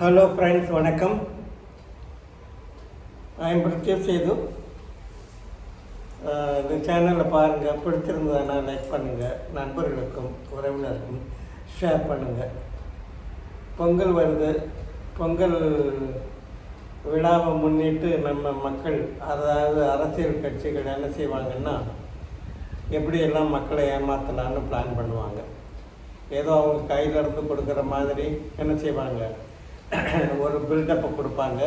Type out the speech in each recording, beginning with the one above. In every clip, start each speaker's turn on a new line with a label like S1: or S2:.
S1: Hello friends வணக்கம். நான் பிரித்திவ் சேது இந்த சேனலை பாருங்கள் பிடிச்சிருந்ததுன்னா லைக் பண்ணுங்கள் நண்பர்களுக்கும் உறவினருக்கும் ஷேர் பண்ணுங்கள் பொங்கல் வருது. பொங்கல் விழாவை முன்னிட்டு நம்ம மக்கள் அதாவது அரசியல் கட்சிகள் என்ன செய்வாங்கன்னா எப்படியெல்லாம் மக்களை ஏமாற்றலான்னு பிளான் பண்ணுவாங்க. ஏதோ அவங்க கையில இருந்து கொடுக்குற மாதிரி என்ன செய்வாங்க? ஒரு பில்டப்பை கொடுப்பாங்க.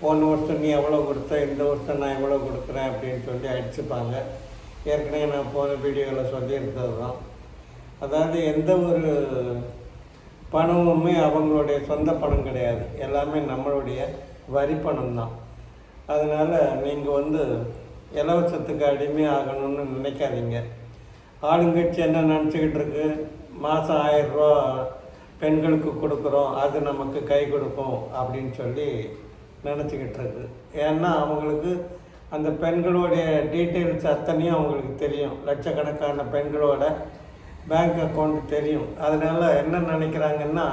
S1: போன வருஷம் நீ எவ்வளோ கொடுத்த? இந்த வருஷம் நான் எவ்வளோ கொடுக்குறேன்? அப்படின்னு சொல்லி அடிச்சுப்பாங்க. ஏற்கனவே நான் போன வீடியோவில் சொல்லியிருந்தது தான். அதாவது எந்த ஒரு பணமுமே அவங்களுடைய சொந்த பணம் கிடையாது. எல்லாமே நம்மளுடைய வரி பணம் தான். அதனால் நீங்கள் வந்து இலவசத்துக்கு அடிமை ஆகணும்னு நினைக்காதீங்க. ஆளுங்கட்சி என்ன நினச்சிக்கிட்டு இருக்கு? மாதம் ஆயிரரூவா பெண்களுக்கு கொடுக்குறோம் அது நமக்கு கை கொடுக்கும் அப்படின்னு சொல்லி நினச்சிக்கிட்டு இருக்கு. ஏன்னா அவங்களுக்கு அந்த பெண்களுடைய டீட்டெயில்ஸ் அத்தனையும் அவங்களுக்கு தெரியும். லட்சக்கணக்கான பெண்களோட பேங்க் அக்கௌண்ட் தெரியும். அதனால் என்ன நினைக்கிறாங்கன்னா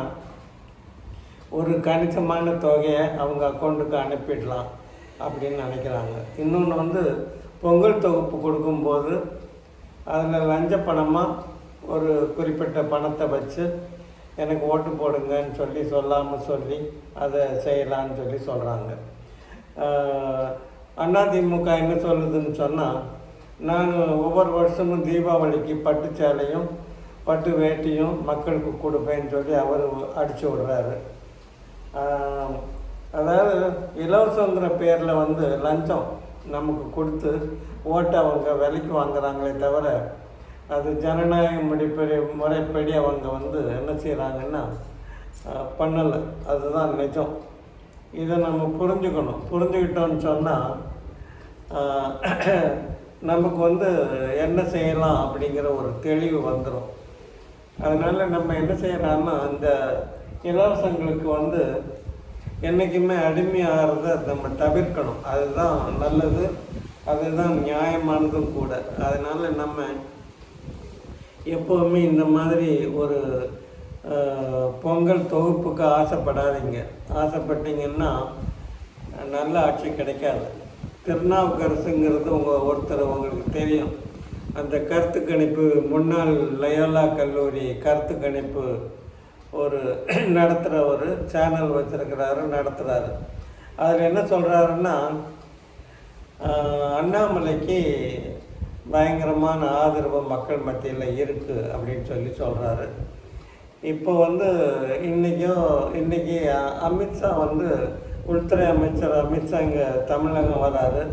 S1: ஒரு கணிசமான தொகையை அவங்க அக்கௌண்ட்டுக்கு அனுப்பிடலாம் அப்படின்னு நினைக்கிறாங்க. இன்னொன்று வந்து பொங்கல் தொகுப்பு கொடுக்கும்போது அதில் லஞ்ச பணமாக ஒரு குறிப்பிட்ட பணத்தை வச்சு எனக்கு ஓட்டு போடுங்கன்னு சொல்லி சொல்லாமல் சொல்லி அதை செய்யலான்னு சொல்லி சொல்கிறாங்க அதிமுக என்ன சொல்லுதுன்னு சொன்னால் நான் ஒவ்வொரு வருஷமும் தீபாவளிக்கு பட்டு சேலையும் பட்டு வேட்டியும் மக்களுக்கு கொடுப்பேன்னு சொல்லி அவர் அடிச்சு விடுறாரு. அதாவது இலவசங்கிற பேரில் வந்து லஞ்சம் நமக்கு கொடுத்து ஓட்டை அவங்க விலைக்கு வாங்குறாங்களே தவிர அது ஜனநாயக முறைப்படி முறைப்படி அவங்க வந்து என்ன செய்கிறாங்கன்னா பண்ணலை. அதுதான் நிஜம். இதை நம்ம புரிஞ்சுக்கணும். புரிஞ்சுக்கிட்டோம்னு சொன்னால் நமக்கு வந்து என்ன செய்யலாம் அப்படிங்கிற ஒரு தெளிவு வந்துடும் அதனால் நம்ம என்ன செய்யலாம்னா அந்த இலவசங்களுக்கு வந்து என்றைக்குமே அடிமையாகிறத நம்ம தவிர்க்கணும். அதுதான் நல்லது. அதுதான் நியாயமானதும் கூட. அதனால் நம்ம எப்போவுமே இந்த மாதிரி ஒரு பொங்கல் தொகுப்புக்கு ஆசைப்படாதீங்க. ஆசைப்பட்டீங்கன்னா நல்ல ஆட்சி கிடைக்காது. திருநாவுக்கரசுங்கிறது உங்கள் ஒருத்தர் உங்களுக்கு தெரியும். அந்த கருத்து கணிப்பு முன்னாள் லயோலா கல்லூரி கருத்து கணிப்பு ஒரு நடத்துகிற ஒரு சேனல் வச்சுருக்கிறாரு நடத்துகிறாரு அதில் என்ன சொல்கிறாருன்னா அண்ணாமலைக்கு பயங்கரமான ஆதரவு மக்கள் மத்தியில் இருக்குது அப்படின்னு சொல்லி சொல்கிறாரு இப்போ வந்து இன்றைக்கும் இன்றைக்கி அமித்ஷா வந்து உள்துறை அமைச்சர் அமித்ஷா இங்கே தமிழகம் வராரு.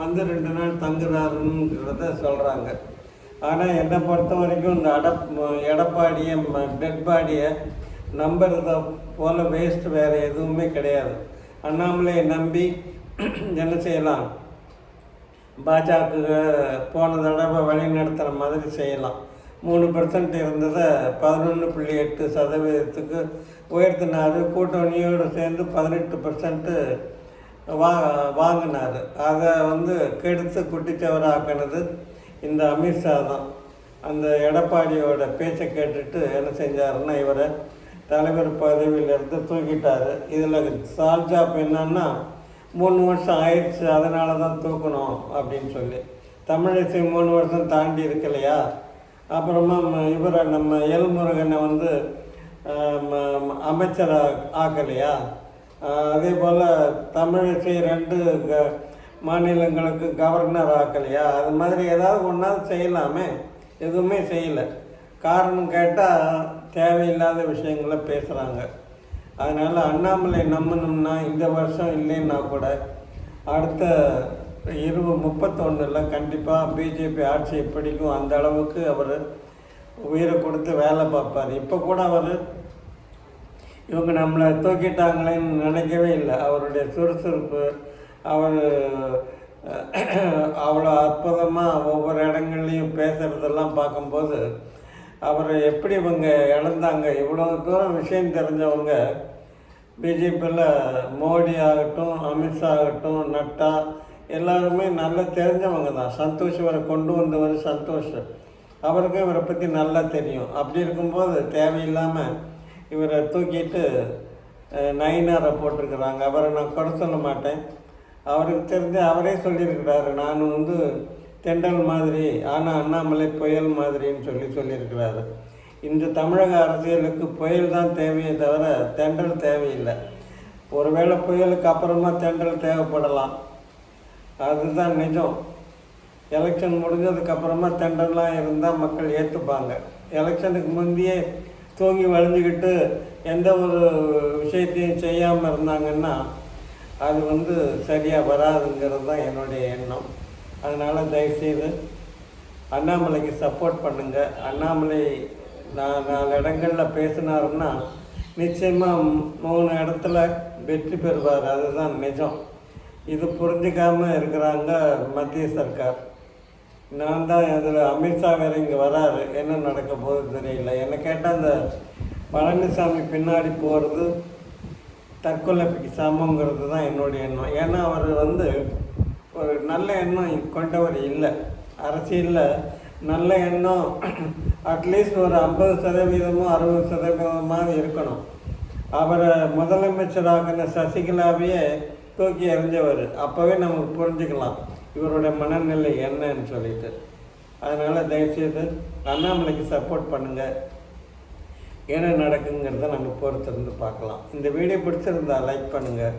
S1: வந்து ரெண்டு நாள் தங்குறாருங்கிறத சொல்கிறாங்க ஆனால் என்னை பொறுத்த வரைக்கும் இந்த அடப் எடப்பாடியை டெட் பாடியை நம்புறத போல் வேஸ்ட் வேறு எதுவுமே கிடையாது. அண்ணாமலையை நம்பி என்ன செய்யலாம்? பாஜக போன தடவை வழி நடத்துகிற மாதிரி செய்யலாம். மூணு பர்சன்ட் இருந்ததை பதினொன்று புள்ளி எட்டு சதவீதத்துக்கு உயர்த்தினார். கூட்டணியோடு சேர்ந்து பதினெட்டு பர்சன்ட்டு வா வாங்கினார். அதை வந்து கெடுத்து குட்டிச்சவராக்கினது இந்த அமித்ஷா தான். அந்த எடப்பாடியோட பேச்சை கேட்டுட்டு என்ன செஞ்சாருன்னா இவரை தலைவர் பதவியிலேருந்து தூக்கிட்டார். இதில் சால்ஜாப் என்னன்னா மூணு வருஷம் ஆயிடுச்சு அதனால தான் தூக்கணும் அப்படின்னு சொல்லி. தமிழிசை மூணு வருஷம் தாண்டி இருக்கலையா? அப்புறமா இவரை நம்ம எல்முருகனை வந்து ஆஹ், ம- ஆக்கலையா? அதே போல் தமிழிசை ரெண்டு க- மாநிலங்களுக்கு கவர்னர் ஆக்கலையா? அது மாதிரி ஏதாவது ஒன்றாவது செய்யலாமே. எதுவுமே செய்யலை. காரணம் கேட்டால் தேவையில்லாத விஷயங்களை பேசுகிறாங்க அதனால் அண்ணாமலை நம்பணும்னா இந்த வருஷம் இல்லைன்னா கூட அடுத்த இருபது முப்பத்தொன்னில் கண்டிப்பாக பிஜேபி ஆட்சியை பிடிக்கும். அந்த அளவுக்கு அவர் உயிரை கொடுத்து வேலை பார்ப்பார். இப்போ கூட அவர் இவங்க நம்மளை தூக்கிட்டாங்களேன்னு நினைக்கவே இல்லை. அவருடைய சுறுசுறுப்பு அவர் அவ்வளோ அற்புதமாக ஒவ்வொரு இடங்கள்லையும் பேசுகிறதெல்லாம் பார்க்கும்போது அவரை எப்படி இவங்க இழந்தாங்க? இவ்வளோ தூரம் விஷயம் தெரிஞ்சவங்க பிஜேபியில் மோடி ஆகட்டும் அமித்ஷா ஆகட்டும் நட்டா எல்லாருமே நல்லா தெரிஞ்சவங்க தான். சந்தோஷ் இவரை கொண்டு வந்தவர் சந்தோஷ். அவருக்கும் இவரை பற்றி நல்லா தெரியும். அப்படி இருக்கும்போது தேவையில்லாமல் இவரை தூக்கிட்டு நைனாரை நயினாரை போட்டிருக்கிறாங்க. அவரை நான் குறை சொல்ல மாட்டேன். அவருக்கு தெரிஞ்சு அவரே சொல்லியிருக்கிறாரு. நான் வந்து தெண்டல் மாதிரி ஆனால் அண்ணாமலை புயல் மாதிரின்னு சொல்லி சொல்லியிருக்கிறாரு. இந்த தமிழக அரசியலுக்கு புயல் தான் தேவையே தவிர தெண்டல் தேவையில்லை. ஒருவேளை புயலுக்கு அப்புறமா தெண்டல் தேவைப்படலாம். அதுதான் நிஜம். எலெக்ஷன் முடிஞ்சதுக்கப்புறமா தெண்டல்லாம் இருந்தால் மக்கள் ஏற்றுப்பாங்க எலெக்ஷனுக்கு முந்தையே தூங்கி வளைஞ்சிக்கிட்டு எந்த ஒரு விஷயத்தையும் செய்யாமல் இருந்தாங்கன்னா அது வந்து சரியாக வராதுங்கிறது தான் என்னுடைய எண்ணம். அதனால் தயவுசெய்து அண்ணாமலைக்கு சப்போர்ட் பண்ணுங்கள் அண்ணாமலை நான் நாலு இடங்களில் பேசினாருன்னா நிச்சயமாக மூணு இடத்துல வெற்றி பெறுவார். அதுதான் நிஜம். இது புரிஞ்சிக்காமல் இருக்கிறாங்க மத்திய சர்க்கார். நான் தான் அதில் அமித்ஷா வேறு இங்கே வராரு. என்ன நடக்க போகுது தெரியல. என்னை கேட்டால் அந்த பழனிசாமி பின்னாடி போகிறது தற்கொலைக்கு சமங்கிறது தான் என்னுடைய எண்ணம். ஏன்னா அவர் வந்து ஒரு நல்ல எண்ணம் கொண்டவர் இல்லை. அரசியலில் நல்ல எண்ணம் அட்லீஸ்ட் ஒரு ஐம்பது சதவீதமோ அறுபது சதவீதமாக இருக்கணும். அவரை முதலமைச்சராகின சசிகலாவையே தூக்கி எறிஞ்சவர். அப்போவே நமக்கு புரிஞ்சுக்கலாம் இவருடைய மனநிலை என்னன்னு சொல்லிட்டு. அதனால் தயவுசெய்து அண்ணாமலைக்கு சப்போர்ட் பண்ணுங்கள் என்ன நடக்குங்கிறத நம்ம பொறுத்திருந்து பார்க்கலாம். இந்த வீடியோ பிடிச்சிருந்தா லைக் பண்ணுங்கள்